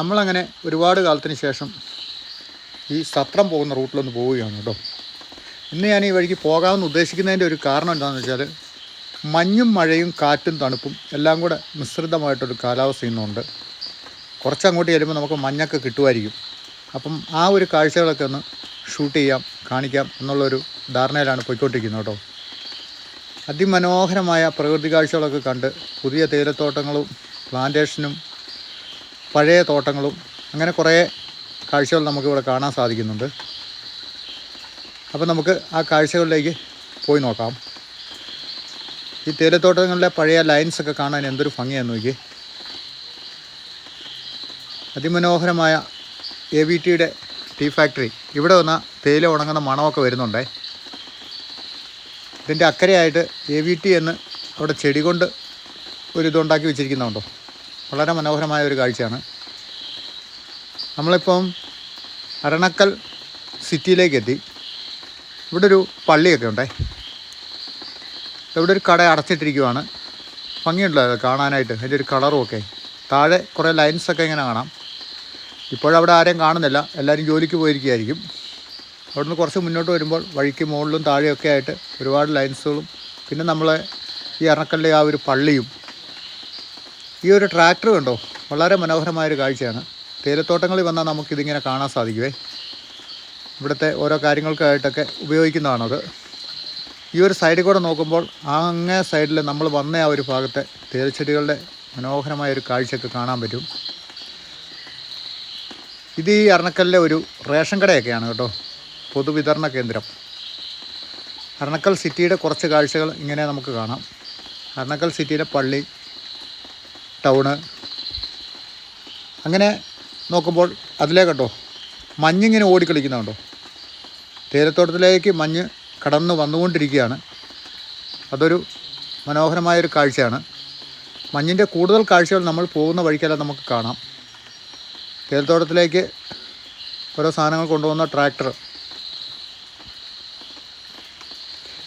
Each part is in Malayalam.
നമ്മളങ്ങനെ ഒരുപാട് കാലത്തിന് ശേഷം ഈ സത്രം പോകുന്ന റൂട്ടിലൊന്ന് പോവുകയാണ് കേട്ടോ. ഇന്ന് ഞാൻ ഈ വഴിക്ക് പോകാമെന്ന് ഉദ്ദേശിക്കുന്നതിന്റെ ഒരു കാരണം എന്താണെന്ന് വെച്ചാൽ മഞ്ഞും മഴയും കാറ്റും തണുപ്പും എല്ലാം കൂടെ മിശ്രിതമായിട്ടൊരു കാലാവസ്ഥ ഇന്നുണ്ട്. കുറച്ചങ്ങോട്ട് ചെല്ലുമ്പോൾ നമുക്ക് മഞ്ഞൊക്കെ കിട്ടുമായിരിക്കും. അപ്പം ആ ഒരു കാഴ്ചകളൊക്കെ ഒന്ന് ഷൂട്ട് ചെയ്യാം കാണിക്കാം എന്നുള്ളൊരു ധാരണയിലാണ് പോയിക്കൊണ്ടിരിക്കുന്നത് കേട്ടോ. അതിമനോഹരമായ പ്രകൃതി കാഴ്ചകളൊക്കെ കണ്ട് പുതിയ തേയിലത്തോട്ടങ്ങളും പ്ലാന്റേഷനും പഴയ തോട്ടങ്ങളും അങ്ങനെ കുറേ കാഴ്ചകൾ നമുക്കിവിടെ കാണാൻ സാധിക്കുന്നുണ്ട്. അപ്പോൾ നമുക്ക് ആ കാഴ്ചകളിലേക്ക് പോയി നോക്കാം. ഈ തേയിലത്തോട്ടങ്ങളിലെ പഴയ ലൈൻസ് ഒക്കെ കാണാൻ എന്തൊരു ഭംഗിയാന്ന് നോക്കി അതിമനോഹരമായ എ വി ടിയുടെ ടീ ഫാക്ടറി ഇവിടെ വന്ന തേയില ഉണങ്ങുന്ന മണമൊക്കെ വരുന്നുണ്ടേ. ഇതിന്റെ അക്കരയായിട്ട് എ വി ടി എന്ന് അവിടെ ചെടി കൊണ്ട് ഒരു ഇതുണ്ടാക്കി വെച്ചിരിക്കുന്നുണ്ടോ? വളരെ മനോഹരമായ ഒരു കാഴ്ചയാണ്. നമ്മളിപ്പം അരണക്കൽ സിറ്റിയിലേക്ക് എത്തി ഇവിടെ ഒരു പള്ളിയൊക്കെ ഉണ്ടേ. ഇവിടെ ഒരു കട അടച്ചിട്ടിരിക്കുവാണ്. ഭംഗിയുണ്ടല്ലോ കാണാനായിട്ട്. അതിന്റെ ഒരു കളറും ഒക്കെ. താഴെ കുറേ ലൈൻസൊക്കെ ഇങ്ങനെ കാണാം. ഇപ്പോഴവിടെ ആരെയും കാണുന്നില്ല. എല്ലാവരും ജോലിക്ക് പോയിരിക്കുകയായിരിക്കും. അവിടുന്ന് കുറച്ച് മുന്നോട്ട് വരുമ്പോൾ വഴിക്ക് മുകളിലും താഴെയൊക്കെ ആയിട്ട് ഒരുപാട് ലൈൻസുകളും. പിന്നെ നമ്മളെ ഈ അറക്കലിലെ ആ ഒരു പള്ളിയും ഈ ഒരു ട്രാക്ടർ കണ്ടോ? വളരെ മനോഹരമായൊരു കാഴ്ചയാണ്. തേയിലത്തോട്ടങ്ങളിൽ വന്നാൽ നമുക്കിതിങ്ങനെ കാണാൻ സാധിക്കുവേ. ഇവിടുത്തെ ഓരോ കാര്യങ്ങൾക്കായിട്ടൊക്കെ ഉപയോഗിക്കുന്നതാണത്. ഈ ഒരു സൈഡിൽ കൂടെ നോക്കുമ്പോൾ ആ അങ്ങേ സൈഡിൽ നമ്മൾ വന്ന ആ ഒരു ഭാഗത്തെ തേയിലച്ചെടികളുടെ മനോഹരമായ ഒരു കാഴ്ചയൊക്കെ കാണാൻ പറ്റും. ഇത് ഈ അറണക്കലിലെ ഒരു റേഷൻ കടയൊക്കെയാണ് കേട്ടോ. പൊതുവിതരണ കേന്ദ്രം. അരണക്കൽ സിറ്റിയുടെ കുറച്ച് കാഴ്ചകൾ ഇങ്ങനെ നമുക്ക് കാണാം. അരണക്കൽ സിറ്റിയിലെ പള്ളി ടൗണ് അങ്ങനെ നോക്കുമ്പോൾ അതിലേ കണ്ടോ മഞ്ഞിങ്ങനെ ഓടിക്കളിക്കുന്നുണ്ടോ? തേയിലത്തോട്ടത്തിലേക്ക് മഞ്ഞ് കടന്ന് വന്നുകൊണ്ടിരിക്കുകയാണ്. അതൊരു മനോഹരമായൊരു കാഴ്ചയാണ്. മഞ്ഞിന്റെ കൂടുതൽ കാഴ്ചകൾ നമ്മൾ പോകുന്ന വഴിക്കെല്ലാം നമുക്ക് കാണാം. തേയിലത്തോട്ടത്തിലേക്ക് ഓരോ സാധനങ്ങൾ കൊണ്ടുപോകുന്ന ട്രാക്ടർ.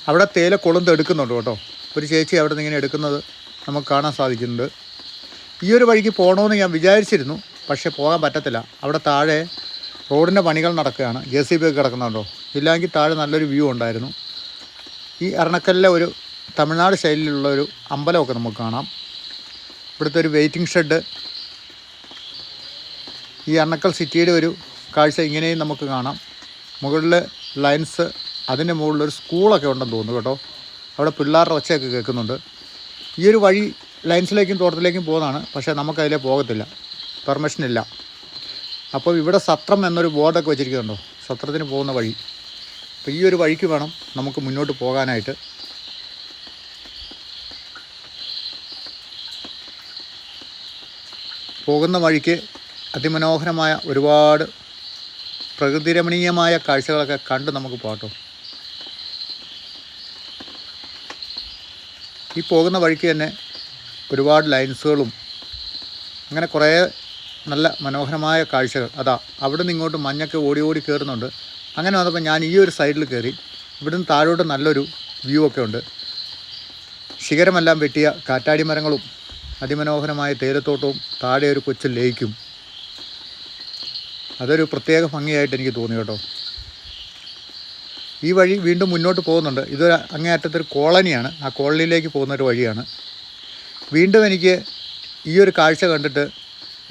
അവിടെ തേയില കൊളുന്ത് എടുക്കുന്നുണ്ട് കേട്ടോ. ഒരു ചേച്ചി അവിടെ നിന്ന് ഇങ്ങനെ എടുക്കുന്നത് നമുക്ക് കാണാൻ സാധിക്കുന്നുണ്ട്. ഈ ഒരു വഴിക്ക് പോകണമെന്ന് ഞാൻ വിചാരിച്ചിരുന്നു പക്ഷേ പോകാൻ പറ്റത്തില്ല. അവിടെ താഴെ റോഡിന്റെ പണികൾ നടക്കുകയാണ്. ജെ സി ബി ഒക്കെ കിടക്കുന്നുണ്ടോ? ഇല്ലെങ്കിൽ താഴെ നല്ലൊരു വ്യൂ ഉണ്ടായിരുന്നു. ഈ എറണക്കല്ലിലെ ഒരു തമിഴ്നാട് ശൈലിയിലുള്ള ഒരു അമ്പലമൊക്കെ നമുക്ക് കാണാം. ഇവിടുത്തെ ഒരു വെയിറ്റിംഗ് ഷെഡ് ഈ എറണക്കൽ സിറ്റിയുടെ ഒരു കാഴ്ച ഇങ്ങനെയും നമുക്ക് കാണാം. മുകളിൽ ലൈൻസ് അതിന്റെ മുകളിലൊരു സ്കൂളൊക്കെ ഉണ്ടെന്ന് തോന്നുന്നു കേട്ടോ. അവിടെ പിള്ളേരുടെ ഒച്ചയൊക്കെ കേൾക്കുന്നുണ്ട്. ഈ ഒരു വഴി ലൈൻസിലേക്കും തോട്ടത്തിലേക്കും പോകുന്നതാണ്. പക്ഷേ നമുക്കതിലേ പോകത്തില്ല. പെർമിഷൻ ഇല്ല. അപ്പോൾ ഇവിടെ സത്രം എന്നൊരു ബോർഡൊക്കെ വെച്ചിരിക്കുന്നുണ്ടോ? സത്രത്തിന് പോകുന്ന വഴി. അപ്പോൾ ഈ ഒരു വഴിക്ക് വേണം നമുക്ക് മുന്നോട്ട് പോകാനായിട്ട്. പോകുന്ന വഴിക്ക് അതിമനോഹരമായ ഒരുപാട് പ്രകൃതിരമണീയമായ കാഴ്ചകളൊക്കെ കണ്ട് നമുക്ക് പോകട്ടോ ഈ പോകുന്ന വഴിക്ക് തന്നെ ഒരുപാട് ലൈൻസുകളും അങ്ങനെ കുറേ നല്ല മനോഹരമായ കാഴ്ചകൾ. അതാ അവിടെ നിന്ന് ഇങ്ങോട്ട് മഞ്ഞൊക്കെ ഓടി ഓടി കയറുന്നുണ്ട് അങ്ങനെ വന്നപ്പോൾ ഞാൻ ഈ ഒരു സൈഡിൽ കയറി ഇവിടുന്ന് താഴോട്ട് നല്ലൊരു വ്യൂ ഒക്കെ ഉണ്ട്. ശിഖരമെല്ലാം വെട്ടിയ കാറ്റാടി മരങ്ങളും അതിമനോഹരമായ തേയിലത്തോട്ടവും താഴെ ഒരു കൊച്ചു ലേക്കും അതൊരു പ്രത്യേക ഭംഗിയായിട്ട് എനിക്ക് തോന്നി കേട്ടോ. ഈ വഴി വീണ്ടും മുന്നോട്ട് പോകുന്നുണ്ട്. ഇതൊരു അങ്ങേയറ്റത്തൊരു കോളനിയാണ്. ആ കോളനിയിലേക്ക് പോകുന്ന ഒരു വഴിയാണ്. വീണ്ടും എനിക്ക് ഈ ഒരു കാഴ്ച കണ്ടിട്ട്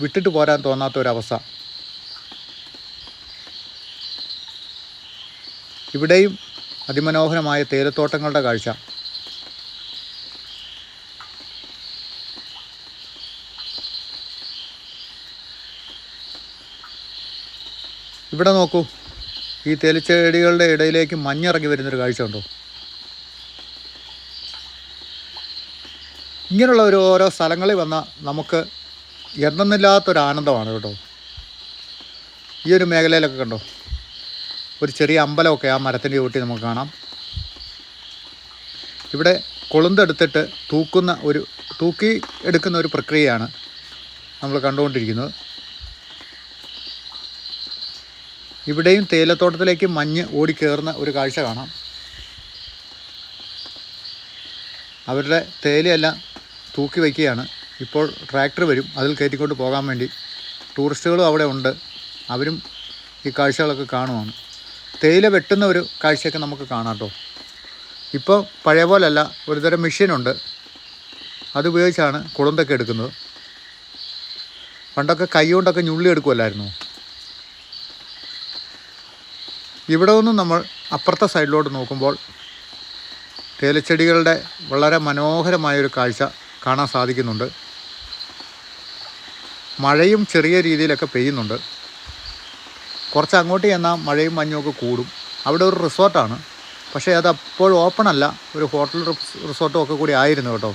വിട്ടിട്ട് പോരാൻ തോന്നാത്ത ഒരവസ്ഥ ഇവിടെയും അതിമനോഹരമായ തേയിലത്തോട്ടങ്ങളുടെ കാഴ്ച. ഇവിടെ നോക്കൂ ഈ തേലിച്ചെടികളുടെ ഇടയിലേക്ക് മഞ്ഞിറങ്ങി വരുന്നൊരു കാഴ്ച ഉണ്ടോ ഇങ്ങനെയുള്ള ഒരു ഓരോ സ്ഥലങ്ങളിൽ വന്നാൽ നമുക്ക് എന്തെന്നില്ലാത്തൊരു ആനന്ദമാണ് കേട്ടോ. ഈ ഒരു മേഖലയിലൊക്കെ കണ്ടോ? ഒരു ചെറിയ അമ്പലമൊക്കെ ആ മരത്തിന്റെ ചുവട്ടി നമുക്ക് കാണാം. ഇവിടെ കൊളുന്തെടുത്തിട്ട് തൂക്കുന്ന ഒരു തൂക്കി എടുക്കുന്ന ഒരു പ്രക്രിയയാണ് നമ്മൾ കണ്ടുകൊണ്ടിരിക്കുന്നത്. ഇവിടെയും തേയിലത്തോട്ടത്തിലേക്ക് മഞ്ഞ് ഓടിക്കേറുന്ന ഒരു കാഴ്ച കാണാം. അവരുടെ തേയിലയെല്ലാം തൂക്കി വയ്ക്കുകയാണ്. ഇപ്പോൾ ട്രാക്ടർ വരും. അതിൽ കയറ്റിക്കൊണ്ട് പോകാൻ വേണ്ടി ടൂറിസ്റ്റുകളും അവിടെ ഉണ്ട്. അവരും ഈ കാഴ്ചകളൊക്കെ കാണുവാണ്. തേയില വെട്ടുന്ന ഒരു കാഴ്ചയൊക്കെ നമുക്ക് കാണാം കേട്ടോ. ഇപ്പോൾ പഴയ പോലല്ല ഒരുതരം മെഷീനുണ്ട് അതുപയോഗിച്ചാണ് കുളന്തൊക്കെ എടുക്കുന്നത്. പണ്ടൊക്കെ കൈ കൊണ്ടൊക്കെ ഞുള്ളി എടുക്കുമല്ലായിരുന്നു ഇവിടെ നിന്നും നമ്മൾ അപ്പുറത്തെ സൈഡിലോട്ട് നോക്കുമ്പോൾ തേയിലച്ചെടികളുടെ വളരെ മനോഹരമായൊരു കാഴ്ച കാണാൻ സാധിക്കുന്നുണ്ട്. മഴയും ചെറിയ രീതിയിലൊക്കെ പെയ്യുന്നുണ്ട്. കുറച്ച് അങ്ങോട്ട് ചെന്നാൽ മഴയും മഞ്ഞും ഒക്കെ കൂടും. അവിടെ ഒരു റിസോർട്ടാണ് പക്ഷേ അത് അപ്പോഴും ഓപ്പൺ അല്ല. ഒരു ഹോട്ടൽ റിസ്- റിസോർട്ടും ഒക്കെ കൂടി ആയിരുന്നു കേട്ടോ.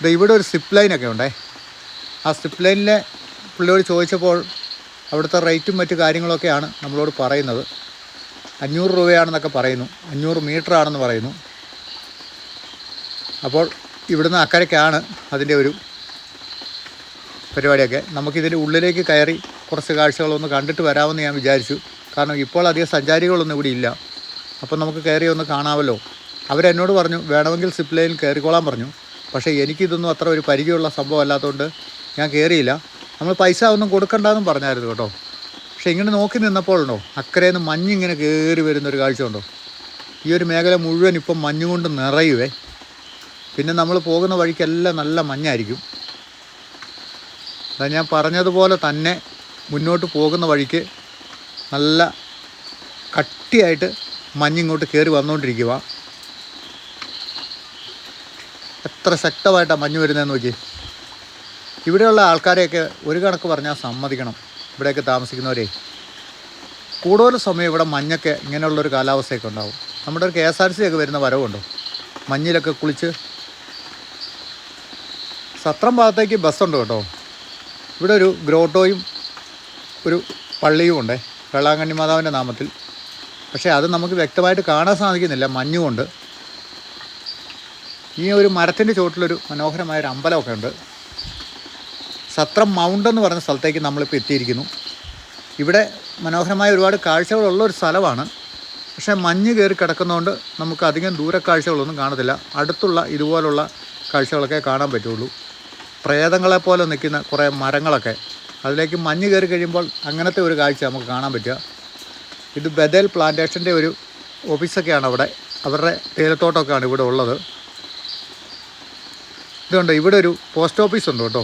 ഇത് ഇവിടെ ഒരു സിപ്പ് ലൈനൊക്കെ ഉണ്ടേ. ആ സിപ്പ് ലൈനിലെ പുള്ളിയോട് ചോദിച്ചപ്പോൾ അവിടുത്തെ റേറ്റും മറ്റു കാര്യങ്ങളൊക്കെയാണ് നമ്മളോട് പറയുന്നത്. അഞ്ഞൂറ് രൂപയാണെന്നൊക്കെ പറയുന്നു. അഞ്ഞൂറ് മീറ്റർ ആണെന്ന് പറയുന്നു. അപ്പോൾ ഇവിടുന്ന് അക്കരയ്ക്കാണ് അതിന്റെ ഒരു പരിപാടിയൊക്കെ. നമുക്കിതിന്റെ ഉള്ളിലേക്ക് കയറി കുറച്ച് കാഴ്ചകളൊന്ന് കണ്ടിട്ട് വരാമെന്ന് ഞാൻ വിചാരിച്ചു. കാരണം ഇപ്പോൾ അധികം സഞ്ചാരികളൊന്നും ഇവിടെ ഇല്ല. അപ്പോൾ നമുക്ക് കയറി ഒന്ന് കാണാമല്ലോ. അവരെന്നോട് പറഞ്ഞു വേണമെങ്കിൽ സിപ്പ് ലൈനിൽ കയറിക്കോളാൻ പറഞ്ഞു. പക്ഷേ എനിക്കിതൊന്നും അത്ര ഒരു പരിചയമുള്ള സംഭവം അല്ലാത്തതുകൊണ്ട് ഞാൻ കയറിയില്ല. നമ്മൾ പൈസ ഒന്നും കൊടുക്കണ്ടെന്നും പറഞ്ഞായിരുന്നു കേട്ടോ. പക്ഷേ ഇങ്ങനെ നോക്കി നിന്നപ്പോഴുണ്ടോ അക്കരയിൽ നിന്ന് മഞ്ഞിങ്ങനെ കയറി വരുന്നൊരു കാഴ്ച ഉണ്ടോ? ഈ ഒരു മേഖല മുഴുവൻ ഇപ്പം മഞ്ഞുകൊണ്ട് നിറയുവേ. പിന്നെ നമ്മൾ പോകുന്ന വഴിക്കെല്ലാം നല്ല മഞ്ഞായിരിക്കും. അതാ ഞാൻ പറഞ്ഞതുപോലെ തന്നെ മുന്നോട്ട് പോകുന്ന വഴിക്ക് നല്ല കട്ടിയായിട്ട് മഞ്ഞിങ്ങോട്ട് കയറി വന്നുകൊണ്ടിരിക്കുക എത്ര ശക്തമായിട്ടാണ് മഞ്ഞ് വരുന്നതെന്ന് നോക്കി ഇവിടെയുള്ള ആൾക്കാരെയൊക്കെ ഒരു കണക്ക് പറഞ്ഞാൽ സമ്മതിക്കണം ഇവിടെയൊക്കെ താമസിക്കുന്നവരെ. കൂടുതൽ സമയം ഇവിടെ മഞ്ഞൊക്കെ ഇങ്ങനെയുള്ളൊരു കാലാവസ്ഥയൊക്കെ ഉണ്ടാവും. നമ്മുടെ ഒരു കെ എസ് ആർ സി ഒക്കെ വരുന്ന വരവുണ്ടോ? മഞ്ഞിലൊക്കെ കുളിച്ച് സത്രം ഭാഗത്തേക്ക് ബസ്സുണ്ട് കേട്ടോ. ഇവിടെ ഒരു ഗ്രോട്ടോയും ഒരു പള്ളിയും ഉണ്ട്. വെള്ളാങ്കണ്ണി മാതാവിന്റെ നാമത്തിൽ. പക്ഷേ അത് നമുക്ക് വ്യക്തമായിട്ട് കാണാൻ സാധിക്കുന്നില്ല. മഞ്ഞുകൊണ്ട് ഈ ഒരു മരത്തിന്റെ ചുവട്ടിലൊരു മനോഹരമായൊരു അമ്പലമൊക്കെ ഉണ്ട്. സത്രം മൗണ്ട് എന്ന് പറഞ്ഞ സ്ഥലത്തേക്ക് നമ്മളിപ്പോൾ എത്തിയിരിക്കുന്നു. ഇവിടെ മനോഹരമായ ഒരുപാട് കാഴ്ചകളുള്ള ഒരു സ്ഥലമാണ്. പക്ഷേ മഞ്ഞ് കയറി കിടക്കുന്നതുകൊണ്ട് നമുക്ക് അധികം ദൂര കാഴ്ചകളൊന്നും കാണത്തില്ല. അടുത്തുള്ള ഇതുപോലുള്ള കാഴ്ചകളൊക്കെ കാണാൻ പറ്റുള്ളൂ. പ്രേതങ്ങളെ പോലെ നിൽക്കുന്ന കുറേ മരങ്ങളൊക്കെ അതിലേക്ക് മഞ്ഞ് കയറി കഴിയുമ്പോൾ അങ്ങനത്തെ ഒരു കാഴ്ച നമുക്ക് കാണാൻ പറ്റുക. ഇത് ബദൽ പ്ലാന്റേഷന്റെ ഒരു ഓഫീസൊക്കെയാണ് അവിടെ. അവരുടെ തേയിലത്തോട്ടമൊക്കെയാണ് ഇവിടെ ഉള്ളത്. ഇതുണ്ട് ഇവിടെ ഒരു പോസ്റ്റ് ഓഫീസ് ഉണ്ട് കേട്ടോ.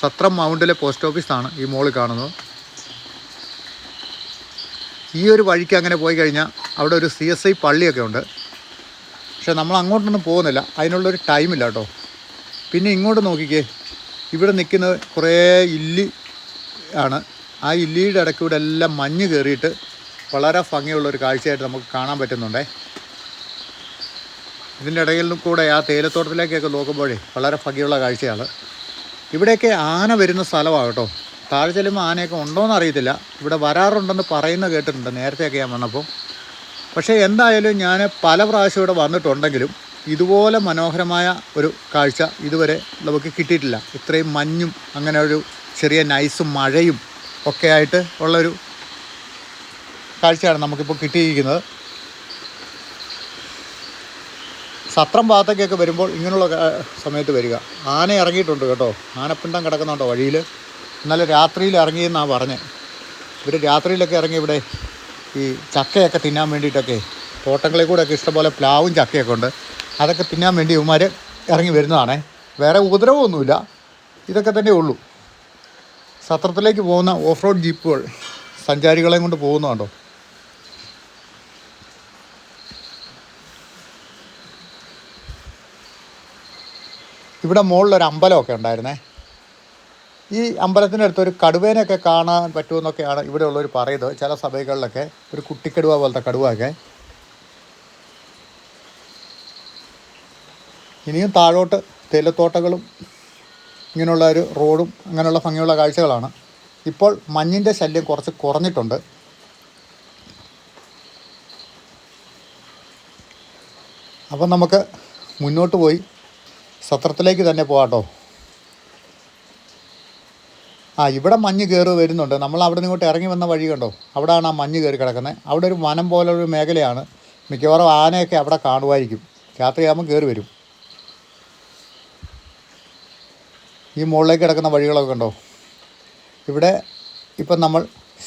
സത്രം മൗണ്ടിലെ പോസ്റ്റ് ഓഫീസാണ് ഈ മോളിൽ കാണുന്നത്. ഈ ഒരു വഴിക്ക് അങ്ങനെ പോയി കഴിഞ്ഞാൽ അവിടെ ഒരു സി എസ് ഐ പള്ളിയൊക്കെ ഉണ്ട്. പക്ഷേ നമ്മൾ അങ്ങോട്ടൊന്നും പോകുന്നില്ല. അതിനുള്ളൊരു ടൈമില്ല കേട്ടോ. പിന്നെ ഇങ്ങോട്ട് നോക്കിക്കേ. ഇവിടെ നിൽക്കുന്ന കുറേ ഇല്ലി ആണ്. ആ ഇല്ലിയുടെ ഇടയ്ക്കൂടെ എല്ലാം മഞ്ഞ് കയറിയിട്ട് വളരെ ഭംഗിയുള്ളൊരു കാഴ്ചയായിട്ട് നമുക്ക് കാണാൻ പറ്റുന്നുണ്ടേ. ഇതിന്റെ ഇടയിൽ കൂടെ ആ തേയിലത്തോട്ടത്തിലേക്കൊക്കെ നോക്കുമ്പോഴേ വളരെ ഭംഗിയുള്ള കാഴ്ചയാണ്. ഇവിടെയൊക്കെ ആന വരുന്ന സ്ഥലമാണ് കേട്ടോ. താഴെ ചെല്ലുമ്പോൾ ആനയൊക്കെ ഉണ്ടോയെന്ന് അറിയത്തില്ല. ഇവിടെ വരാറുണ്ടെന്ന് പറയുന്ന കേട്ടിട്ടുണ്ട്. നേരത്തെയൊക്കെ ഞാൻ വന്നപ്പോൾ. പക്ഷേ എന്തായാലും ഞാൻ പല പ്രാവശ്യം ഇവിടെ വന്നിട്ടുണ്ടെങ്കിലും ഇതുപോലെ മനോഹരമായ ഒരു കാഴ്ച ഇതുവരെ നമുക്ക് കിട്ടിയിട്ടില്ല. ഇത്രയും മഞ്ഞും അങ്ങനെ ഒരു ചെറിയ നൈസും മഴയും ഒക്കെ ആയിട്ട് ഉള്ളൊരു കാഴ്ചയാണ് നമുക്കിപ്പോൾ കിട്ടിയിരിക്കുന്നത്. സത്രം ഭാഗത്തേക്കൊക്കെ വരുമ്പോൾ ഇങ്ങനെയുള്ള സമയത്ത് വരിക. ആന ഇറങ്ങിയിട്ടുണ്ട് കേട്ടോ. ആനപ്പിണ്ടം കിടക്കുന്നുണ്ടോ വഴിയിൽ? ഇന്നലെ രാത്രിയിൽ ഇറങ്ങിയെന്നാണ് പറഞ്ഞത് ഇവർ രാത്രിയിലൊക്കെ ഇറങ്ങി ഇവിടെ ഈ ചക്കയൊക്കെ തിന്നാൻ വേണ്ടിയിട്ടൊക്കെ തോട്ടങ്ങളിൽ കൂടെയൊക്കെ ഇഷ്ടംപോലെ പ്ലാവും ചക്കയൊക്കെ ഉണ്ട്. അതൊക്കെ തിന്നാൻ വേണ്ടി ഇവന്മാർ ഇറങ്ങി വരുന്നതാണേ. വേറെ ഉപദ്രവമൊന്നുമില്ല. ഇതൊക്കെ തന്നെ ഉള്ളൂ. സത്രത്തിലേക്ക് പോകുന്ന ഓഫ് റോഡ് ജീപ്പുകൾ സഞ്ചാരികളെയും കൊണ്ട് പോകുന്നതുണ്ടോ ഇവിടെ മുകളിലൊരു അമ്പലമൊക്കെ ഉണ്ടായിരുന്നേ. ഈ അമ്പലത്തിനടുത്ത് ഒരു കടുവേനൊക്കെ കാണാൻ പറ്റുമെന്നൊക്കെയാണ് ഇവിടെ ഉള്ളവർ പറയുന്നത്. ചില സഭകളിലൊക്കെ ഒരു കുട്ടിക്കടുവ പോലത്തെ കടുവയൊക്കെ. ഇനിയും താഴോട്ട് തേയിലത്തോട്ടങ്ങളും ഇങ്ങനെയുള്ള ഒരു റോഡും അങ്ങനെയുള്ള ഭംഗിയുള്ള കാഴ്ചകളാണ്. ഇപ്പോൾ മഞ്ഞിന്റെ ശല്യം കുറച്ച് കുറഞ്ഞിട്ടുണ്ട്. അപ്പം നമുക്ക് മുന്നോട്ട് പോയി സത്രത്തിലേക്ക് തന്നെ പോകാട്ടോ ആ ഇവിടെ മഞ്ഞ് കയറി വരുന്നുണ്ട്. നമ്മൾ അവിടെ ഇങ്ങോട്ട് ഇറങ്ങി വന്ന വഴി കണ്ടോ? അവിടെയാണ് ആ മഞ്ഞ് കയറി കിടക്കുന്നത്. അവിടെ ഒരു വനം പോലെ ഒരു മേഖലയാണ്. മിക്കവാറും ആനയൊക്കെ അവിടെ കാണുമായിരിക്കും. രാത്രിയാകുമ്പോൾ കയറി വരും. ഈ മുകളിലേക്ക് കിടക്കുന്ന വഴികളൊക്കെ കണ്ടോ? ഇവിടെ ഇപ്പം നമ്മൾ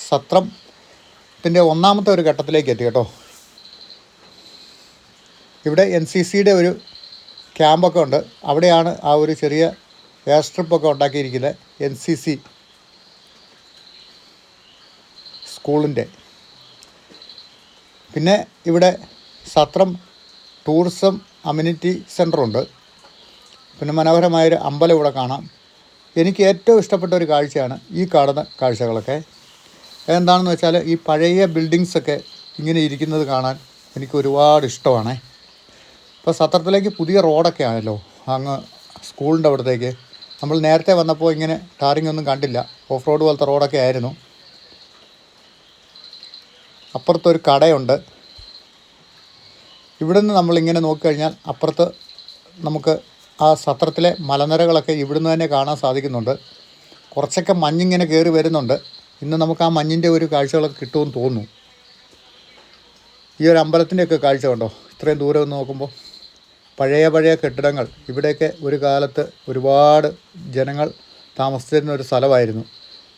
സത്രത്തിന്റെ ഒന്നാമത്തെ ഒരു ഘട്ടത്തിലേക്ക് എത്തി കേട്ടോ. ഇവിടെ എൻ സി സിയുടെ ഒരു ക്യാമ്പൊക്കെ ഉണ്ട്. അവിടെയാണ് ആ ഒരു ചെറിയ എയർ സ്ട്രിപ്പൊക്കെ ഉണ്ടാക്കിയിരിക്കുന്നത് എൻ സി സി സ്കൂളിന്റെ. പിന്നെ ഇവിടെ സത്രം ടൂറിസം അമ്യൂണിറ്റി സെന്ററുണ്ട്. പിന്നെ മനോഹരമായൊരു അമ്പലം ഇവിടെ കാണാം. എനിക്ക് ഏറ്റവും ഇഷ്ടപ്പെട്ട ഒരു കാഴ്ചയാണ് ഈ കാണുന്ന കാഴ്ചകളൊക്കെ. എന്താണെന്ന് വെച്ചാൽ ഈ പഴയ ബിൽഡിങ്സൊക്കെ ഇങ്ങനെ ഇരിക്കുന്നത് കാണാൻ എനിക്ക് ഒരുപാട് ഇഷ്ടമാണ്. ഇപ്പോൾ സത്രത്തിലേക്ക് പുതിയ റോഡൊക്കെ ആണല്ലോ. അങ്ങ് സ്കൂളിന്റെ അവിടത്തേക്ക്. നമ്മൾ നേരത്തെ വന്നപ്പോൾ ഇങ്ങനെ ടാറിംഗ് ഒന്നും കണ്ടില്ല. ഓഫ് റോഡ് പോലത്തെ റോഡൊക്കെ ആയിരുന്നു. അപ്പുറത്തൊരു കടയുണ്ട്. ഇവിടുന്ന് നമ്മളിങ്ങനെ നോക്കിക്കഴിഞ്ഞാൽ അപ്പുറത്ത് നമുക്ക് ആ സത്രത്തിലെ മലനിരകളൊക്കെ ഇവിടുന്ന് തന്നെ കാണാൻ സാധിക്കുന്നുണ്ട്. കുറച്ചൊക്കെ മഞ്ഞിങ്ങനെ കയറി വരുന്നുണ്ട്. ഇന്ന് നമുക്ക് ആ മഞ്ഞിന്റെ ഒരു കാഴ്ചകളൊക്കെ കിട്ടുമെന്ന് തോന്നുന്നു. ഈ ഒരു അമ്പലത്തിന്റെയൊക്കെ കാഴ്ച കണ്ടോ? ഇത്രയും ദൂരം ഒന്ന് നോക്കുമ്പോൾ പഴയ പഴയ കെട്ടിടങ്ങൾ. ഇവിടെയൊക്കെ ഒരു കാലത്ത് ഒരുപാട് ജനങ്ങൾ താമസിച്ചിരുന്ന ഒരു സ്ഥലമായിരുന്നു.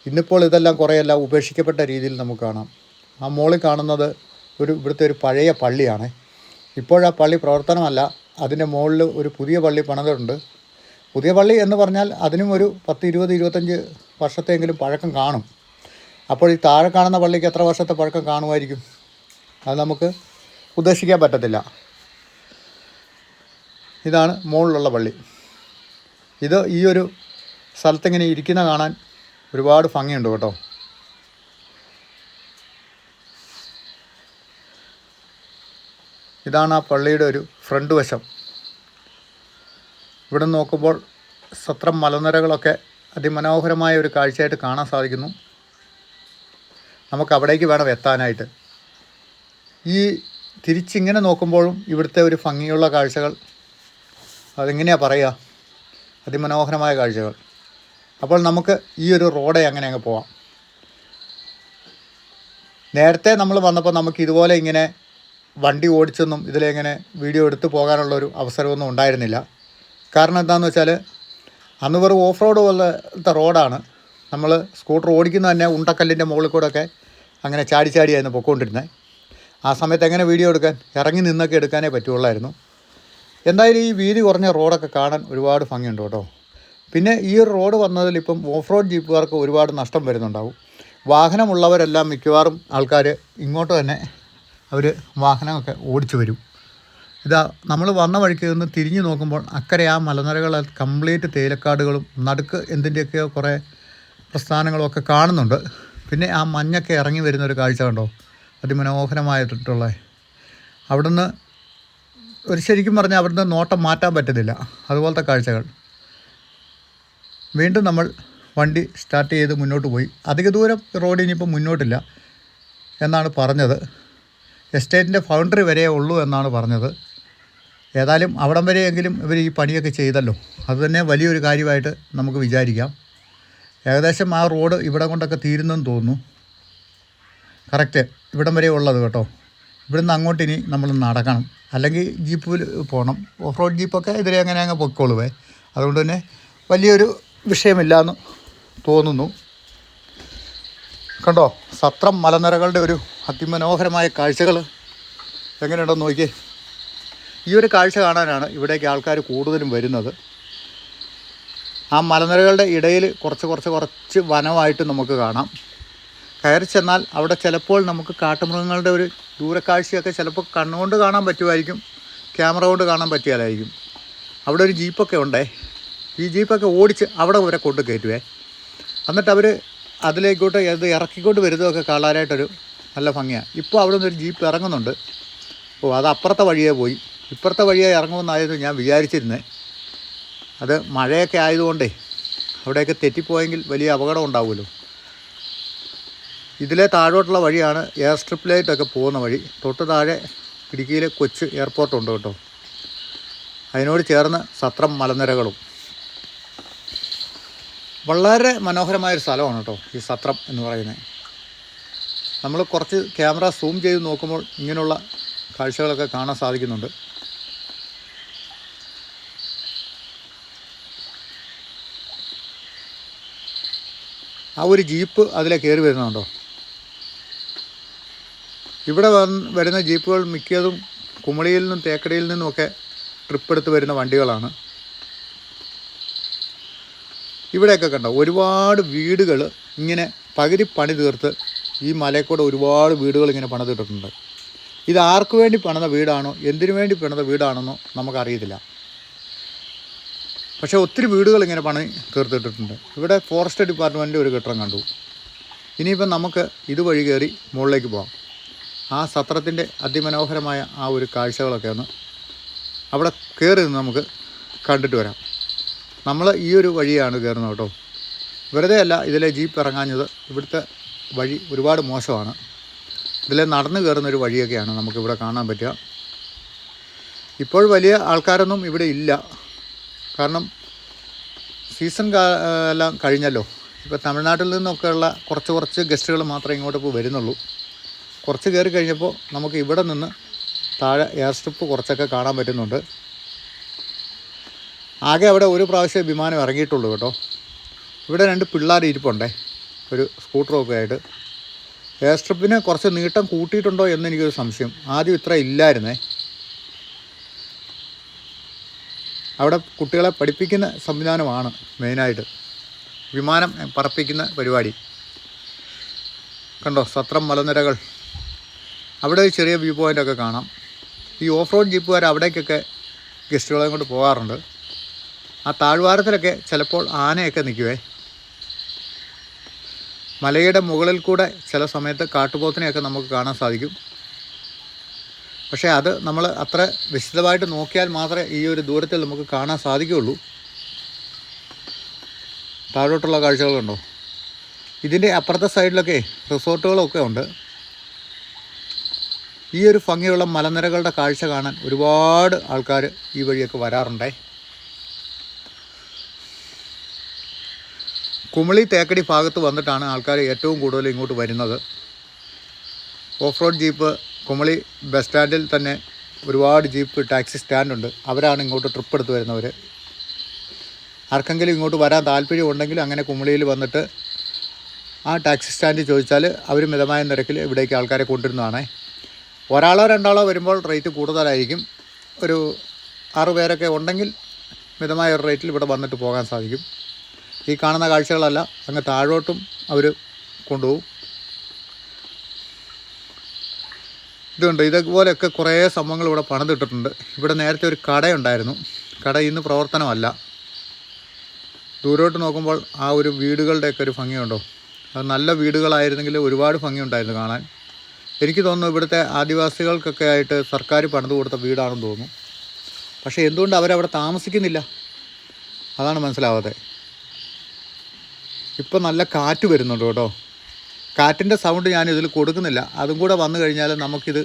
ഇന്നിപ്പോൾ ഇതെല്ലാം കുറേയെല്ലാം ഉപേക്ഷിക്കപ്പെട്ട രീതിയിൽ നമുക്ക് കാണാം. ആ മോളിൽ കാണുന്നത് ഒരു ഇവിടുത്തെ ഒരു പഴയ പള്ളിയാണ്. ഇപ്പോഴാ പള്ളി പ്രവർത്തനമല്ല. അതിന്റെ മുകളിൽ ഒരു പുതിയ പള്ളി പണിതിട്ടുണ്ട്. പുതിയ പള്ളി എന്ന് പറഞ്ഞാൽ അതിനും ഒരു പത്ത് ഇരുപത് ഇരുപത്തഞ്ച് വർഷത്തെങ്കിലും പഴക്കം കാണും. അപ്പോൾ ഈ താഴെ കാണുന്ന പള്ളിക്ക് എത്ര വർഷത്തെ പഴക്കം കാണുമായിരിക്കും? അത് നമുക്ക് ഉദ്ദേശിക്കാൻ പറ്റത്തില്ല. ഇതാണ് മുകളിലുള്ള പള്ളി. ഇത് ഈ ഒരു സ്ഥലത്തിങ്ങനെ ഇരിക്കുന്ന കാണാൻ ഒരുപാട് ഭംഗിയുണ്ട് കേട്ടോ. ഇതാണ് ആ പള്ളിയുടെ ഒരു ഫ്രണ്ട് വശം. ഇവിടെ നോക്കുമ്പോൾ സത്രം മലനിരകളൊക്കെ അതിമനോഹരമായ ഒരു കാഴ്ചയായിട്ട് കാണാൻ സാധിക്കുന്നു. നമുക്ക് അവിടേക്ക് വേണം എത്താനായിട്ട്. ഈ തിരിച്ചിങ്ങനെ നോക്കുമ്പോഴും ഇവിടുത്തെ ഒരു ഭംഗിയുള്ള കാഴ്ചകൾ. അതെങ്ങനെയാണ് പറയുക? അതിമനോഹരമായ കാഴ്ചകൾ. അപ്പോൾ നമുക്ക് ഈ ഒരു റോഡെ അങ്ങനെ അങ്ങ് പോവാം. നേരത്തെ നമ്മൾ വന്നപ്പോൾ നമുക്ക് ഇതുപോലെ ഇങ്ങനെ വണ്ടി ഓടിച്ചൊന്നും ഇതിലെങ്ങനെ വീഡിയോ എടുത്ത് പോകാനുള്ളൊരു അവസരമൊന്നും ഉണ്ടായിരുന്നില്ല. കാരണം എന്താണെന്ന് വെച്ചാൽ അന്ന് വെറും ഓഫ് റോഡ് പോലത്തെ റോഡാണ്. നമ്മൾ സ്കൂട്ടർ ഓടിക്കുന്ന തന്നെ ഉണ്ടക്കല്ലിന്റെ മുകളിൽ കൂടെ ഒക്കെ അങ്ങനെ ചാടി ചാടിയായിരുന്നു പൊക്കോണ്ടിരുന്നത് ആ സമയത്ത് എങ്ങനെ വീഡിയോ എടുക്കാൻ ഇറങ്ങി നിന്നൊക്കെ എടുക്കാനേ പറ്റുള്ളായിരുന്നു. എന്തായാലും ഈ വീതി കുറഞ്ഞ റോഡൊക്കെ കാണാൻ ഒരുപാട് ഭംഗിയുണ്ട് കേട്ടോ. പിന്നെ ഈ റോഡ് വന്നതിൽ ഇപ്പം ഓഫ് റോഡ് ജീപ്പുകാർക്ക് ഒരുപാട് നഷ്ടം വരുന്നുണ്ടാവും. വാഹനമുള്ളവരെല്ലാം മിക്കവാറും ആൾക്കാർ ഇങ്ങോട്ട് തന്നെ അവർ വാഹനമൊക്കെ ഓടിച്ചു വരും. ഇതാ നമ്മൾ വന്ന വഴിക്ക് നിന്ന് തിരിഞ്ഞു നോക്കുമ്പോൾ അക്കരെ ആ മലനിരകൾ കംപ്ലീറ്റ് തേയിലക്കാടുകളും നടുക്ക് എന്തിന്റെയൊക്കെയോ കുറേ പ്രസ്ഥാനങ്ങളും ഒക്കെ കാണുന്നുണ്ട്. പിന്നെ ആ മഞ്ഞൊക്കെ ഇറങ്ങി വരുന്ന ഒരു കാഴ്ച കണ്ടോ? അതിമനോഹരമായിട്ടുള്ള. അവിടുന്ന് ഒരു ശരിക്കും പറഞ്ഞാൽ അവിടുന്ന് നോട്ടം മാറ്റാൻ പറ്റുന്നില്ല. അതുപോലത്തെ കാഴ്ചകൾ. വീണ്ടും നമ്മൾ വണ്ടി സ്റ്റാർട്ട് ചെയ്ത് മുന്നോട്ട് പോയി. അധിക ദൂരം റോഡ് ഇനിയിപ്പോൾ മുന്നോട്ടില്ല എന്നാണ് പറഞ്ഞത്. എസ്റ്റേറ്റിന്റെ ഫൗണ്ടറി വരെ ഉള്ളൂ എന്നാണ് പറഞ്ഞത്. ഏതായാലും അവിടം വരെയെങ്കിലും ഇവർ ഈ പണിയൊക്കെ ചെയ്തല്ലോ. അത് തന്നെ വലിയൊരു കാര്യമായിട്ട് നമുക്ക് വിചാരിക്കാം. ഏകദേശം ആ റോഡ് ഇവിടെ കൊണ്ടൊക്കെ തീരുന്നെന്ന് തോന്നുന്നു. കറക്റ്റ് ഇവിടം വരെ ഉള്ളത് കേട്ടോ. ഇവിടുന്ന് അങ്ങോട്ട് ഇനി നമ്മൾ നടക്കണം. അല്ലെങ്കിൽ ജീപ്പിൽ പോകണം. ഓഫ് റോഡ് ജീപ്പൊക്കെ ഇതിലെ അങ്ങനെ അങ്ങ് പൊയ്ക്കോളുവേ. അതുകൊണ്ട് തന്നെ വലിയൊരു വിഷയമില്ല എന്ന് തോന്നുന്നു. കണ്ടോ? സത്രം മലനിരകളുടെ ഒരു അതിമനോഹരമായ കാഴ്ചകൾ. എങ്ങനെയുണ്ടെന്ന് നോക്കിയേ. ഈ ഒരു കാഴ്ച കാണാനാണ് ഇവിടേക്ക് ആൾക്കാർ കൂടുതലും വരുന്നത്. ആ മലനിരകളുടെ ഇടയിൽ കുറച്ച് കുറച്ച് കുറച്ച് വനമായിട്ട് നമുക്ക് കാണാം. കയറി ചെന്നാൽ അവിടെ ചിലപ്പോൾ നമുക്ക് കാട്ടുമൃഗങ്ങളുടെ ഒരു ദൂരക്കാഴ്ചയൊക്കെ ചിലപ്പോൾ കണ്ണുകൊണ്ട് കാണാൻ പറ്റുമായിരിക്കും ക്യാമറ കൊണ്ട് കാണാൻ പറ്റിയാലായിരിക്കും. അവിടെ ഒരു ജീപ്പൊക്കെ ഉണ്ടേ. ഈ ജീപ്പൊക്കെ ഓടിച്ച് അവിടെ വരെ കൊണ്ട് കയറ്റുവേ. എന്നിട്ട് അവർ അതിലേക്കോട്ട് അത് ഇറക്കിക്കൊണ്ട് വരുന്നതൊക്കെ കാണാനായിട്ടൊരു നല്ല ഭംഗിയാണ് ഇപ്പോൾ അവിടെ നിന്നൊരു ജീപ്പ് ഇറങ്ങുന്നുണ്ട്. ഓ അത് അപ്പുറത്തെ വഴിയേ പോയി. ഇപ്പുറത്തെ വഴിയേ ഇറങ്ങുമെന്നായിരുന്നു ഞാൻ വിചാരിച്ചിരുന്നത് അത് മഴയൊക്കെ ആയതുകൊണ്ടേ അവിടെയൊക്കെ തെറ്റിപ്പോയെങ്കിൽ വലിയ അപകടം ഉണ്ടാവുമല്ലോ. ഇതിലെ താഴോട്ടുള്ള വഴിയാണ് എയർ സ്ട്രിപ്പിലായിട്ടൊക്കെ പോകുന്ന വഴി. തൊട്ട് താഴെ ഇടുക്കിയിൽ കൊച്ച് എയർപോർട്ടുണ്ട് കേട്ടോ. അതിനോട് ചേർന്ന് സത്രം മലനിരകളും. വളരെ മനോഹരമായൊരു സ്ഥലമാണ് കേട്ടോ ഈ സത്രം എന്ന് പറയുന്നത്. നമ്മൾ കുറച്ച് ക്യാമറ സൂം ചെയ്ത് നോക്കുമ്പോൾ ഇങ്ങനെയുള്ള കാഴ്ചകളൊക്കെ കാണാൻ സാധിക്കുന്നുണ്ട്. ആ ഒരു ജീപ്പ് അതിലെ കയറി വരുന്നുണ്ടോ? ഇവിടെ വരുന്ന ജീപ്പുകൾ മിക്കതും കുമളിയിൽ നിന്നും തേക്കടിയിൽ നിന്നുമൊക്കെ ട്രിപ്പ് എടുത്ത് വരുന്ന വണ്ടികളാണ്. ഇവിടെയൊക്കെ കണ്ടോ ഒരുപാട് വീടുകൾ ഇങ്ങനെ പകുതി പണി തീർത്ത് ഈ മലയിൽ ഒരുപാട് വീടുകൾ ഇങ്ങനെ പണിതിട്ടിട്ടുണ്ട്. ഇത് ആർക്ക് വേണ്ടി പണിത വീടാണോ എന്തിനു വേണ്ടി പണിത വീടാണെന്നോ നമുക്കറിയത്തില്ല. പക്ഷേ ഒത്തിരി വീടുകൾ ഇങ്ങനെ പണി തീർത്തിട്ടിട്ടുണ്ട്. ഇവിടെ ഫോറസ്റ്റ് ഡിപ്പാർട്ട്മെന്റ് ഒരു കെട്ടിടം കണ്ടു. ഇനിയിപ്പം നമുക്ക് ഇതുവഴി കയറി മുകളിലേക്ക് പോകാം ആ സത്രത്തിന്റെ അതിമനോഹരമായ ആ ഒരു കാഴ്ചകളൊക്കെ ഒന്ന് അവിടെ കയറി നിന്ന് നമുക്ക് കണ്ടിട്ട് വരാം. നമ്മൾ ഈ ഒരു വഴിയാണ് കയറുന്നത് കേട്ടോ. വെറുതെ അല്ല ഇതിലെ ജീപ്പ് ഇറങ്ങാഞ്ഞത്. ഇവിടുത്തെ വഴി ഒരുപാട് മോശമാണ്. ഇതിലെ നടന്നു കയറുന്നൊരു വഴിയൊക്കെയാണ് നമുക്കിവിടെ കാണാൻ പറ്റുക. ഇപ്പോൾ വലിയ ആൾക്കാരൊന്നും ഇവിടെ ഇല്ല. കാരണം സീസൺ എല്ലാം കഴിഞ്ഞല്ലോ. ഇപ്പോൾ തമിഴ്നാട്ടിൽ നിന്നൊക്കെയുള്ള കുറച്ച് കുറച്ച് ഗസ്റ്റുകൾ മാത്രമേ ഇങ്ങോട്ട് ഇപ്പോൾ വരുന്നുള്ളൂ. കുറച്ച് കയറി കഴിഞ്ഞപ്പോൾ നമുക്ക് ഇവിടെ നിന്ന് താഴെ എയർ സ്ട്രിപ്പ് കുറച്ചൊക്കെ കാണാൻ പറ്റുന്നുണ്ട്. ആകെ അവിടെ ഒരു പ്രാവശ്യം വിമാനം ഇറങ്ങിയിട്ടുള്ളൂ കേട്ടോ. ഇവിടെ രണ്ട് പിള്ളേർ ഇരിപ്പുണ്ടേ. ഒരു സ്കൂട്ടറൊക്കെ ആയിട്ട് എയർ സ്ട്രിപ്പിന് കുറച്ച് നീട്ടം കൂട്ടിയിട്ടുണ്ടോ എന്ന് എനിക്കൊരു സംശയം. ആദ്യം ഇത്ര ഇല്ലായിരുന്നേ. അവിടെ കുട്ടികളെ പഠിപ്പിക്കുന്ന സംവിധാനമാണ് മെയിനായിട്ട്. വിമാനം പറപ്പിക്കുന്ന പരിപാടി. കണ്ടോ സത്രം മലനിരകൾ. അവിടെ ഒരു ചെറിയ വ്യൂ പോയിന്റൊക്കെ കാണാം. ഈ ഓഫ് റോഡ് ജീപ്പുകാർ അവിടേക്കൊക്കെ ഗസ്റ്റുകളെ കൊണ്ട് പോകാറുണ്ട്. ആ താഴ്വാരത്തിലൊക്കെ ചിലപ്പോൾ ആനയൊക്കെ നിൽക്കുവേ. മലയുടെ മുകളിൽ കൂടെ ചില സമയത്ത് കാട്ടുപോത്തിനെയൊക്കെ നമുക്ക് കാണാൻ സാധിക്കും. പക്ഷേ അത് നമ്മൾ അത്ര വിശദമായിട്ട് നോക്കിയാൽ മാത്രമേ ഈ ഒരു ദൂരത്തിൽ നമുക്ക് കാണാൻ സാധിക്കുകയുള്ളൂ. താഴോട്ടുള്ള കാഴ്ചകളുണ്ടോ? ഇതിന്റെ അപ്പുറത്തെ സൈഡിലൊക്കെ റിസോർട്ടുകളൊക്കെ ഉണ്ട്. ഈ ഒരു ഭംഗിയുള്ള മലനിരകളുടെ കാഴ്ച കാണാൻ ഒരുപാട് ആൾക്കാർ ഈ വഴിയൊക്കെ വരാറുണ്ടേ. കുമളി തേക്കടി ഭാഗത്ത് വന്നിട്ടാണ് ആൾക്കാർ ഏറ്റവും കൂടുതൽ ഇങ്ങോട്ട് വരുന്നത്. Off road jeep Kumily bus സ്റ്റാൻഡിൽ തന്നെ ഒരുപാട് ജീപ്പ് ടാക്സി സ്റ്റാൻഡുണ്ട്. അവരാണ് ഇങ്ങോട്ട് ട്രിപ്പ് എടുത്ത് വരുന്നവർ ആർക്കെങ്കിലും ഇങ്ങോട്ട് വരാൻ താല്പര്യം ഉണ്ടെങ്കിൽ അങ്ങനെ കുമളിയിൽ വന്നിട്ട് ആ ടാക്സി സ്റ്റാൻഡ് ചോദിച്ചാൽ അവർ മിതമായ നിരക്കിൽ ഇവിടേക്ക് ആൾക്കാരെ കൊണ്ടുവരുന്നതാണേ. ഒരാളോ രണ്ടാളോ വരുമ്പോൾ റേറ്റ് കൂടുതലായിരിക്കും. ഒരു ആറ് പേരൊക്കെ ഉണ്ടെങ്കിൽ മിതമായ ഒരു റേറ്റിൽ ഇവിടെ വന്നിട്ട് പോകാൻ സാധിക്കും. ഈ കാണുന്ന കാഴ്ചകളല്ല അങ്ങ് താഴോട്ടും അവർ കൊണ്ടുപോകും. ഇതുണ്ട്. ഇതുപോലെയൊക്കെ കുറേ സംഭവങ്ങൾ ഇവിടെ പണിതിട്ടിട്ടുണ്ട്. ഇവിടെ നേരത്തെ ഒരു കടയുണ്ടായിരുന്നു. കട ഇന്ന് പ്രവർത്തനമല്ല. ദൂരോട്ട് നോക്കുമ്പോൾ ആ ഒരു വീടുകളുടെയൊക്കെ ഒരു ഭംഗിയുണ്ടോ? അത് നല്ല വീടുകളായിരുന്നെങ്കിൽ ഒരുപാട് ഭംഗിയുണ്ടായിരുന്നു കാണാൻ. എനിക്ക് തോന്നുന്നു ഇവിടുത്തെ ആദിവാസികൾക്കൊക്കെ ആയിട്ട് സർക്കാർ പണിത് കൊടുത്ത വീടാണെന്ന് തോന്നുന്നു. പക്ഷേ എന്തുകൊണ്ട് അവരവിടെ താമസിക്കുന്നില്ല? അതാണ് മനസ്സിലാവാതെ ഇപ്പം നല്ല കാറ്റ് വരുന്നുണ്ട് കേട്ടോ. കാറ്റിന്റെ സൗണ്ട് ഞാൻ ഇതിൽ കൊടുക്കുന്നില്ല. അതും കൂടെ വന്നു കഴിഞ്ഞാൽ നമുക്കിത്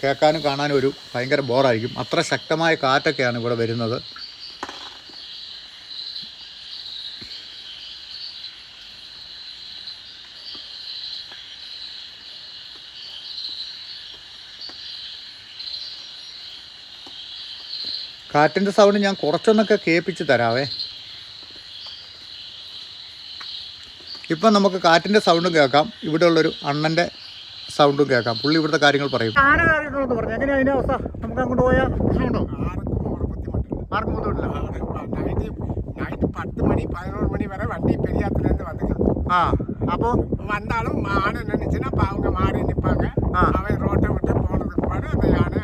കേൾക്കാനും കാണാനും ഒരു ഭയങ്കര ബോറായിരിക്കും. അത്ര ശക്തമായ കാറ്റൊക്കെയാണ് ഇവിടെ വരുന്നത്. കാറ്റിന്റെ സൗണ്ട് ഞാൻ കുറച്ചൊന്നൊക്കെ കേൾപ്പിച്ച് തരാവേ. ഇപ്പം നമുക്ക് കാറ്റിൻ്റെ സൗണ്ടും കേൾക്കാം ഇവിടെയുള്ളൊരു അണ്ണൻ്റെ സൗണ്ടും കേൾക്കാം പുള്ളി ഇവിടുത്തെ കാര്യങ്ങൾ പറയും ആന കയറിയിട്ടുണ്ടെന്ന് പറഞ്ഞു എങ്ങനെയാണ് അതിൻ്റെ അവസ്ഥ നമുക്ക് അങ്ങോട്ട് പോയാൽ പ്രശ്നമുണ്ടോ யாருக்கும் ஒரு புத்திமட்டு ആർക്കും ബുദ്ധിമുട്ടില്ല நைட்டு நைட்டு பத்து மணி பதினோரு மணி வரை வண்டி பெரியாத்துலேருந்து வந்துக்கலாம் ആ അപ്പോൾ வந்தாலும் யானை நின்றுச்சுன்னா அப்போ அவங்க மாறி நிற்பாங்க ஆ. அவன் ரோட்டை விட்டு போனதுக்கு பாடு அந்த யானை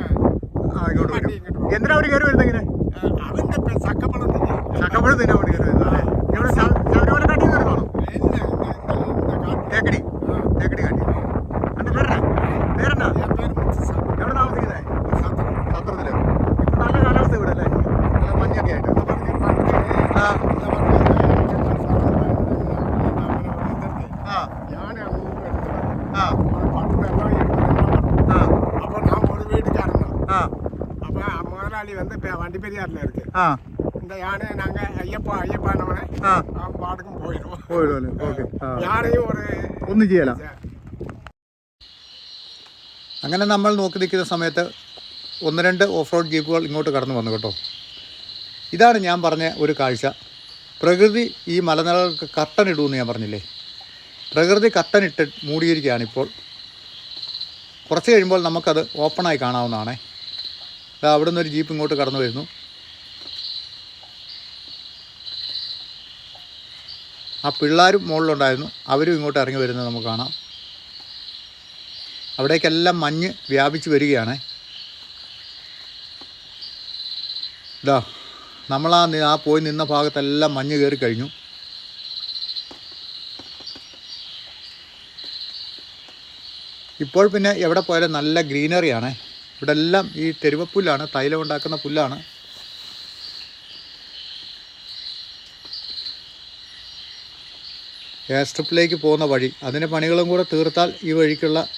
ഇങ്ങോട്ട് വണ്ടി വരും ഇങ്ങോട്ട് വരും. എന്തിനാ അവർ കയറി വരുന്നത് ഇങ്ങനെ அஹ், அவன் இந்த சக்கப்பழம் திங்க ചക്കപ്പഴം തിന്നാൻ വേണ്ടി കയറി വരുന്നത് അല്ലേ ഇവിടെ ശ- ശബരിമല കാട്ടി കയറുന്നതാണോ என்ன இந்த இந்த காட்டு തേക്കടി തേക്കടി കാട്ടി എൻ്റെ പേരെന്നാ പേരെന്നാ என் பேர் முத்துசாமி എവിടെ താമസിക്കുന്നത് சத்திரம் സത്രത്തിൽ ഇപ്പം നല്ല കാലാവസ്ഥ ഇവിടെ അല്ലേ നല്ല മഞ്ഞൊക്കെ ആയിട്ട് இந்த பாருங்க, பாருங்க. ആ இந்த பாருங்க, இந்த ആ யானை அங்கே எடுத்து வரும். ആ ஒரு பத்து பேர்லாம் எடுத்துட்டு வரும். ആ அப்போ நான் ஒரு வீட்டுக்காரன் தான் ആ அப்போ முதலாளி வந்து இப்போ வண்டி பெரியாரில் இருக்கு ആ இந்த யானையை நாங்கள் ஐயப்பா ஐயப்பானவனே ആ പാടക്കും ഒരു ഒന്നും ചെയ്യല. അങ്ങനെ നമ്മൾ നോക്കി നിൽക്കുന്ന സമയത്ത് ഒന്ന് രണ്ട് ഓഫ് റോഡ് ജീപ്പുകൾ ഇങ്ങോട്ട് കടന്നു വന്നു കേട്ടോ. ഇതാണ് ഞാൻ പറഞ്ഞ ഒരു കാഴ്ച. പ്രകൃതി ഈ മലനിരകൾക്ക് കട്ടനിടുമെന്ന് ഞാൻ പറഞ്ഞില്ലേ? പ്രകൃതി കട്ടനിട്ട് മൂടിയിരിക്കുകയാണ് ഇപ്പോൾ. കുറച്ച് കഴിയുമ്പോൾ നമുക്കത് ഓപ്പണായി കാണാവുന്നതാണേ. അവിടെ നിന്നൊരു ജീപ്പ് ഇങ്ങോട്ട് കടന്നു വരുന്നു. ആ പിള്ളേരും മുകളിലുണ്ടായിരുന്നു. അവരും ഇങ്ങോട്ട് ഇറങ്ങി വരുന്നത് നമുക്ക് കാണാം. അവിടേക്കെല്ലാം മഞ്ഞ് വ്യാപിച്ച് വരികയാണ്. ഇതാ നമ്മളാ ആ പോയി നിന്ന ഭാഗത്തെല്ലാം മഞ്ഞ് കയറി കഴിഞ്ഞു. ഇപ്പോൾ പിന്നെ എവിടെ പോയാലും നല്ല ഗ്രീനറിയാണ്. ഇവിടെ എല്ലാം ഈ തെരുവപ്പുല്ലാണ് തൈലം ഉണ്ടാക്കുന്ന പുല്ലാണ്. എയർ സ്ട്രിപ്പിലേക്ക് പോകുന്ന വഴി അതിന്റെ പണികളും കൂടെ തീർത്താൽ ഈ വഴിക്കുള്ള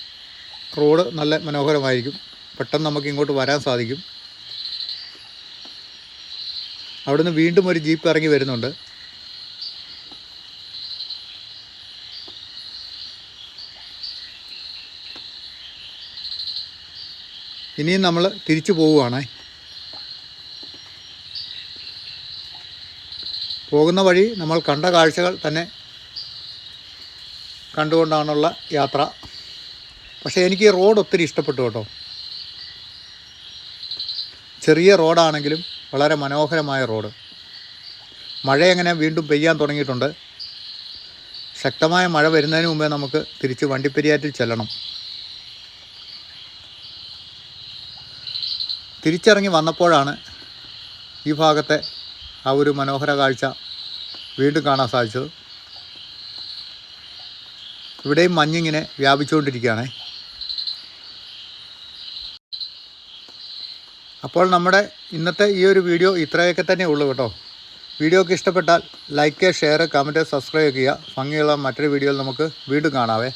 റോഡ് നല്ല മനോഹരമായിരിക്കും. പെട്ടെന്ന് നമുക്ക് ഇങ്ങോട്ട് വരാൻ സാധിക്കും. അവിടുന്ന് വീണ്ടും ഒരു ജീപ്പ് ഇറങ്ങി വരുന്നുണ്ട്. ഇനിയും നമ്മൾ തിരിച്ചു പോവുകയാണേ. പോകുന്ന വഴി നമ്മൾ കണ്ട കാഴ്ചകൾ തന്നെ കണ്ടുകൊണ്ടാണുള്ള യാത്ര. പക്ഷേ എനിക്ക് റോഡ് ഒത്തിരി ഇഷ്ടപ്പെട്ടു കേട്ടോ. ചെറിയ റോഡാണെങ്കിലും വളരെ മനോഹരമായ റോഡ്. മഴ എങ്ങനെ വീണ്ടും പെയ്യാൻ തുടങ്ങിയിട്ടുണ്ട്. ശക്തമായ മഴ വരുന്നതിന് മുമ്പേ നമുക്ക് തിരിച്ച് വണ്ടിപ്പെരിയാറ്റിൽ ചെല്ലണം. തിരിച്ചിറങ്ങി വന്നപ്പോഴാണ് ഈ ഭാഗത്തെ ആ ഒരു മനോഹര കാഴ്ച വീണ്ടും കാണാൻ സാധിച്ചത്. ഇവിടെയും മഞ്ഞിങ്ങനെ വ്യാപിച്ചുകൊണ്ടിരിക്കുകയാണേ. അപ്പോൾ നമ്മുടെ ഇന്നത്തെ ഈ ഒരു വീഡിയോ ഇത്രയൊക്കെ തന്നെ ഉള്ളൂ കേട്ടോ. വീഡിയോ ഒക്കെ ഇഷ്ടപ്പെട്ടാൽ ലൈക്ക് ഷെയർ കമന്റ് സബ്സ്ക്രൈബ് ചെയ്യുക. ഭംഗിയുള്ള മറ്റൊരു വീഡിയോയിൽ നമുക്ക് വീണ്ടും കാണാവേ.